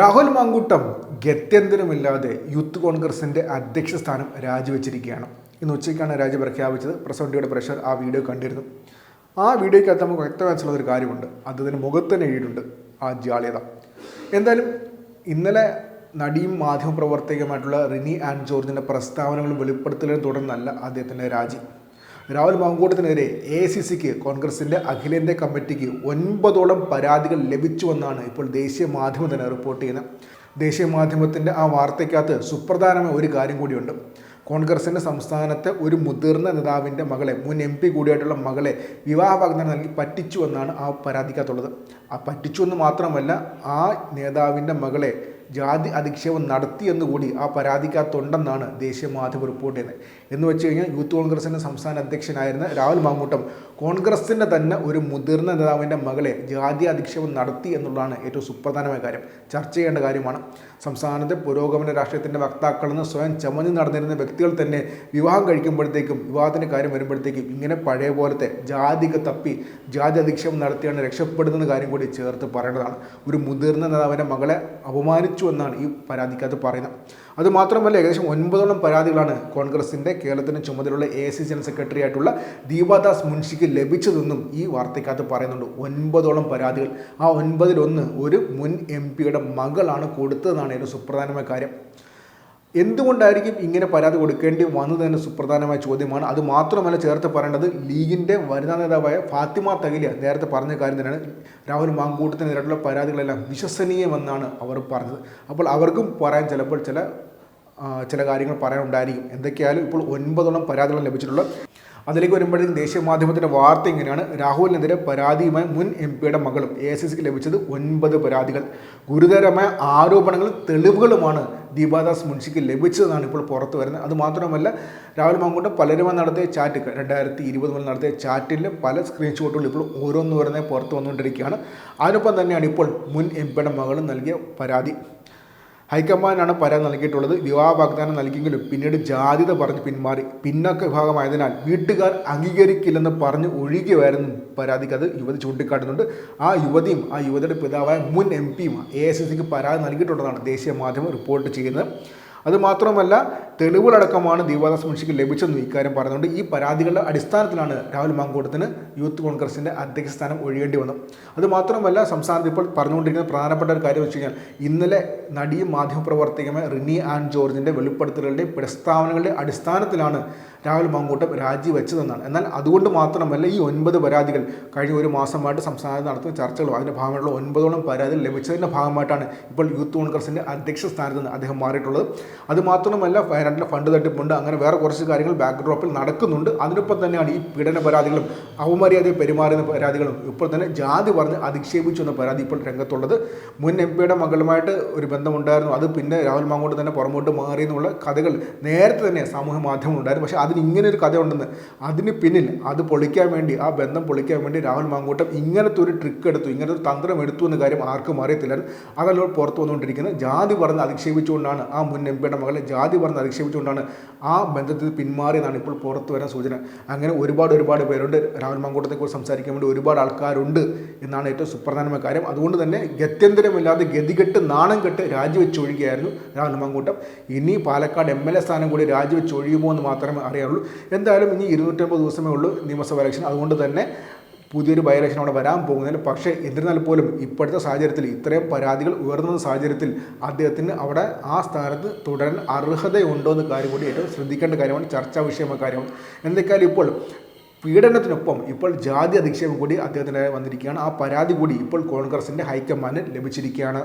Rahul Mankoottam ഗത്യന്തരമില്ലാതെ youth കോൺഗ്രസിന്റെ അധ്യക്ഷ സ്ഥാനം രാജിവെച്ചിരിക്കുകയാണ്. ഇന്ന് ഉച്ചയ്ക്കാണ് രാജി പ്രഖ്യാപിച്ചത്. പ്രസവണ്ടിയുടെ പ്രഷർ ആ വീഡിയോ കണ്ടിരുന്നു. ആ വീഡിയോയ്ക്കകത്ത് നമുക്ക് വ്യക്തമായിട്ടുള്ള ഒരു കാര്യമുണ്ട്. അത് അതിന് മുഖത്ത് തന്നെ എഴുതിയിട്ടുണ്ട് ആ ജാള്യത. എന്തായാലും ഇന്നലെ നടിയും മാധ്യമപ്രവർത്തകയുമായിട്ടുള്ള റിനി ആൻഡ് ജോർജിന്റെ പ്രസ്താവനകളും വെളിപ്പെടുത്തലിനെ തുടർന്നല്ല അദ്ദേഹത്തിന്റെ രാജി. രാഹുൽ മാങ്കൂട്ടത്തിനെതിരെ എ സി സിക്ക് കോൺഗ്രസിന്റെ അഖിലേന്ത്യാ കമ്മിറ്റിക്ക് ഒൻപതോളം പരാതികൾ ലഭിച്ചുവെന്നാണ് ഇപ്പോൾ ദേശീയ മാധ്യമം തന്നെ റിപ്പോർട്ട് ചെയ്യുന്നത്. ദേശീയ മാധ്യമത്തിന്റെ ആ വാർത്തയ്ക്കകത്ത് സുപ്രധാനമായ ഒരു കാര്യം കൂടിയുണ്ട്. കോൺഗ്രസിന്റെ സംസ്ഥാനത്തെ ഒരു മുതിർന്ന നേതാവിന്റെ മകളെ മുൻ എം പി കൂടിയായിട്ടുള്ള മകളെ വിവാഹ വാഗ്ദാനം നൽകി പറ്റിച്ചു എന്നാണ് ആ പരാതിക്കകത്തുള്ളത്. ആ പറ്റിച്ചു എന്ന് മാത്രമല്ല ആ നേതാവിന്റെ മകളെ ജാതി അധിക്ഷേപം നടത്തിയെന്ന് കൂടി ആ പരാതിക്കകത്തുണ്ടെന്നാണ് ദേശീയ മാധ്യമം റിപ്പോർട്ട് ചെയ്യുന്നത്. എന്ന് വെച്ച് കഴിഞ്ഞാൽ യൂത്ത് കോൺഗ്രസിന്റെ സംസ്ഥാന അധ്യക്ഷനായിരുന്ന രാഹുൽ മാങ്കൂട്ടം കോൺഗ്രസിന്റെ തന്നെ ഒരു മുതിർന്ന നേതാവിന്റെ മകളെ ജാതി അധിക്ഷേപം നടത്തി എന്നുള്ളതാണ് ഏറ്റവും സുപ്രധാനമായ കാര്യം. ചർച്ച ചെയ്യേണ്ട കാര്യമാണ്. സംസ്ഥാനത്തെ പുരോഗമന രാഷ്ട്രീയത്തിന്റെ വക്താക്കളെന്ന് സ്വയം ചമഞ്ഞ് നടന്നിരുന്ന വ്യക്തികൾ തന്നെ വിവാഹം കഴിക്കുമ്പോഴത്തേക്കും വിവാഹത്തിന്റെ കാര്യം വരുമ്പോഴത്തേക്കും ഇങ്ങനെ പഴയ പോലത്തെ ജാതിക തപ്പി ജാതി അധിക്ഷേപം നടത്തിയാണ് രക്ഷപ്പെടുന്ന കാര്യം കൂടി ചേർത്ത് പറയേണ്ടതാണ്. ഒരു മുതിർന്ന നേതാവിന്റെ മകളെ അപമാനിച്ചു എന്നാണ് ഈ പരാതിക്കകത്ത് പറയുന്നത്. അതുമാത്രമല്ല ഏകദേശം ഒൻപതോളം പരാതികളാണ് കോൺഗ്രസിന്റെ കേരളത്തിന് ചുമതലയുള്ള എ സി ജനറൽ സെക്രട്ടറി ആയിട്ടുള്ള ദീപാദാസ് മുൻഷിക്ക് ലഭിച്ചതെന്നും ഈ വാർത്തയ്ക്കകത്ത് പറയുന്നുണ്ട്. ഒൻപതോളം പരാതികൾ. ആ ഒൻപതിലൊന്ന് ഒരു മുൻ എം പിയുടെ മകളാണ് കൊടുത്തതെന്നാണ് ഏറ്റവും സുപ്രധാനമായ കാര്യം. എന്തുകൊണ്ടായിരിക്കും ഇങ്ങനെ പരാതി കൊടുക്കേണ്ടി വന്നത് തന്നെ സുപ്രധാനമായ ചോദ്യമാണ്. അത് മാത്രമല്ല ചേർത്ത് പറയേണ്ടത് ലീഗിന്റെ വനിതാ നേതാവായ ഫാത്തിമ തകിലിയ നേരത്തെ പറഞ്ഞ കാര്യം തന്നെയാണ്. രാഹുൽ മാങ്കൂട്ടത്തിനെതിരായിട്ടുള്ള പരാതികളെല്ലാം വിശ്വസനീയമെന്നാണ് അവർ പറഞ്ഞത്. അപ്പോൾ അവർക്കും പറയാൻ ചിലപ്പോൾ ചില ചില കാര്യങ്ങൾ പറയാനുണ്ടായിരിക്കും. എന്തൊക്കെയായാലും ഇപ്പോൾ ഒൻപതോളം പരാതികൾ ലഭിച്ചിട്ടുള്ളത്. അതിലേക്ക് വരുമ്പോഴേക്കും ദേശീയ മാധ്യമത്തിന്റെ വാർത്ത ഇങ്ങനെയാണ്. രാഹുലിനെതിരെ പരാതിയുമായി മുൻ എം പിയുടെ മകളും എ എസ് സിക്ക് ലഭിച്ചത് ഒൻപത് പരാതികൾ. ഗുരുതരമായ ആരോപണങ്ങളും തെളിവുകളുമാണ് ദീപാദാസ് മുൻഷിക്ക് ലഭിച്ചതെന്നാണ് ഇപ്പോൾ പുറത്തു വരുന്നത്. അതുമാത്രമല്ല രാഹുൽ മാങ്കൂട്ടം പലരുമായി നടത്തിയ ചാറ്റ് രണ്ടായിരത്തി ഇരുപത് മുതൽ നടത്തിയ ചാറ്റിലെ പല സ്ക്രീൻഷോട്ടുകൾ ഇപ്പോൾ ഓരോന്ന് വരുന്നേ പുറത്തു വന്നുകൊണ്ടിരിക്കുകയാണ്. അതിനൊപ്പം തന്നെയാണ് ഇപ്പോൾ മുൻ എം പിയുടെ മകളും നൽകിയ പരാതി. ഹൈക്കമാൻഡാണ് പരാതി നൽകിയിട്ടുള്ളത്. വിവാഹ വാഗ്ദാനം നൽകിയെങ്കിലും പിന്നീട് ജാതിത പറഞ്ഞ് പിന്മാറി. പിന്നോക്ക വിഭാഗമായതിനാൽ വീട്ടുകാർ അംഗീകരിക്കില്ലെന്ന് പറഞ്ഞ് ഒഴുകിയായിരുന്നു പരാതിക്കത് യുവതി ചൂണ്ടിക്കാട്ടുന്നുണ്ട്. ആ യുവതിയും ആ യുവതിയുടെ പിതാവായ മുൻ എം പിയും എ എസ് സിക്ക് പരാതി നൽകിയിട്ടുള്ളതാണ് ദേശീയ മാധ്യമം റിപ്പോർട്ട് ചെയ്യുന്നത്. അതുമാത്രമല്ല തെളിവുകളടക്കമാണ് ദീപാദാസ് മുൻഷിക്ക് ലഭിച്ചെന്നും ഇക്കാര്യം പറയുന്നുണ്ട്. ഈ പരാതികളുടെ അടിസ്ഥാനത്തിലാണ് രാഹുൽ മാങ്കൂട്ടത്തിന് യൂത്ത് കോൺഗ്രസിന്റെ അധ്യക്ഷ സ്ഥാനം ഒഴിയേണ്ടി വന്നത്. അതുമാത്രമല്ല സംസ്ഥാനത്ത് ഇപ്പോൾ പറഞ്ഞുകൊണ്ടിരിക്കുന്ന പ്രധാനപ്പെട്ട ഒരു കാര്യം വെച്ച് കഴിഞ്ഞാൽ ഇന്നലെ നടിയും മാധ്യമപ്രവർത്തകമായ റിനി ആൻഡ് ജോർജിന്റെ വെളിപ്പെടുത്തലുകളുടെ പ്രസ്താവനകളുടെ അടിസ്ഥാനത്തിലാണ് രാഹുൽ മാങ്കൂട്ടം രാജിവെച്ചതെന്നാണ്. എന്നാൽ അതുകൊണ്ട് മാത്രമല്ല ഈ ഒൻപത് പരാതികൾ കഴിഞ്ഞ ഒരു മാസമായിട്ട് സംസ്ഥാനത്ത് നടത്തുന്ന ചർച്ചകളും അതിന്റെ ഭാഗമായിട്ടുള്ള ഒൻപതോളം പരാതികൾ ലഭിച്ചതിന്റെ ഭാഗമായിട്ടാണ് ഇപ്പോൾ യൂത്ത് കോൺഗ്രസിന്റെ അധ്യക്ഷ സ്ഥാനത്ത് നിന്ന് അദ്ദേഹം മാറിയിട്ടുള്ളത്. അതുമാത്രമല്ല വയനാട്ടിലെ ഫണ്ട് തട്ടിപ്പുണ്ട്. അങ്ങനെ വേറെ കുറച്ച് കാര്യങ്ങൾ ബാക്ക്ഡ്രോപ്പിൽ നടക്കുന്നുണ്ട്. അതിനൊപ്പം തന്നെയാണ് ഈ പീഡന പരാതികളും അവമര്യാദയെ പെരുമാറുന്ന പരാതികളും. ഇപ്പോൾ തന്നെ ജാതി പറഞ്ഞ് അധിക്ഷേപിച്ചു എന്ന പരാതി ഇപ്പോൾ രംഗത്തുള്ളത്. മുൻ എം പിയുടെ മകളുമായിട്ട് ഒരു ബന്ധമുണ്ടായിരുന്നു. അത് പിന്നെ രാഹുൽ മാങ്ങോട്ട് തന്നെ പുറമോട്ട് മാറി എന്നുള്ള കഥകൾ നേരത്തെ തന്നെ സാമൂഹ്യ മാധ്യമം ഉണ്ടായിരുന്നു. പക്ഷേ അതിന് ഇങ്ങനെ ഒരു കഥ ഉണ്ടെന്ന് അതിന് പിന്നിൽ അത് പൊളിക്കാൻ വേണ്ടി ആ ബന്ധം പൊളിക്കാൻ വേണ്ടി രാഹുൽ മാങ്കൂട്ടം ഇങ്ങനത്തെ ഒരു ട്രിക്ക് എടുത്തു ഇങ്ങനത്തെ ഒരു തന്ത്രം എടുത്തു എന്ന കാര്യം ആർക്കും അറിയത്തില്ലായിരുന്നു. അതല്ലോ പുറത്തു വന്നുകൊണ്ടിരിക്കുന്നത് ജാതി പറഞ്ഞ് അധിക്ഷേപിച്ചുകൊണ്ടാണ് ആ മുൻ എം പിയുടെ മകളെ ജാതി പറഞ്ഞ് അധിക്ഷേപിച്ചുകൊണ്ടാണ് ആ ബന്ധത്തിൽ പിന്മാറിയെന്നാണ് ഇപ്പോൾ പുറത്തു വരാൻ സൂചന. അങ്ങനെ ഒരുപാട് ഒരുപാട് പേരുണ്ട്. രാഹുൽ മങ്കൂട്ടത്തെക്കുറിച്ച് സംസാരിക്കാൻ വേണ്ടി ഒരുപാട് ആൾക്കാരുണ്ട് എന്നാണ് ഏറ്റവും സുപ്രധാനമായ കാര്യം. അതുകൊണ്ട് തന്നെ ഗത്യന്തരമില്ലാതെ ഗതികെട്ട് നാണം കെട്ട് രാജിവെച്ചൊഴിയുകയായിരുന്നു രാഹുൽ മാങ്കൂട്ടം. ഇനി പാലക്കാട് എം എൽ എ സ്ഥാനം കൂടി രാജിവെച്ചൊഴിയുമോ എന്ന് മാത്രമേ അറിയാനുള്ളൂ എന്തായാലും ഇനി ഇരുന്നൂറ്റമ്പത് ദിവസമേ ഉള്ളൂ നിയമസഭാ ഇലക്ഷൻ. അതുകൊണ്ട് തന്നെ പുതിയൊരു ബൈ അവിടെ വരാൻ പോകുന്നതിന് പക്ഷേ എന്നിരുന്നാൽ പോലും ഇപ്പോഴത്തെ സാഹചര്യത്തിൽ ഇത്രയും പരാതികൾ ഉയർന്ന സാഹചര്യത്തിൽ അദ്ദേഹത്തിന് അവിടെ ആ സ്ഥാനത്ത് തുടരാൻ അർഹതയുണ്ടോ എന്ന കാര്യം കൂടി ഏറ്റവും ശ്രദ്ധിക്കേണ്ട കാര്യമാണ് ചർച്ചാ വിഷയമായ കാര്യമാണ്. എന്തൊക്കെയാലും ഇപ്പോൾ പീഡനത്തിനൊപ്പം ഇപ്പോൾ ജാതി അധിക്ഷേപം കൂടി അദ്ദേഹത്തിന്റെ വന്നിരിക്കുകയാണ്. ആ പരാതി കൂടി ഇപ്പോൾ കോൺഗ്രസിന്റെ ഹൈക്കമാൻഡിന് ലഭിച്ചിരിക്കുകയാണ്.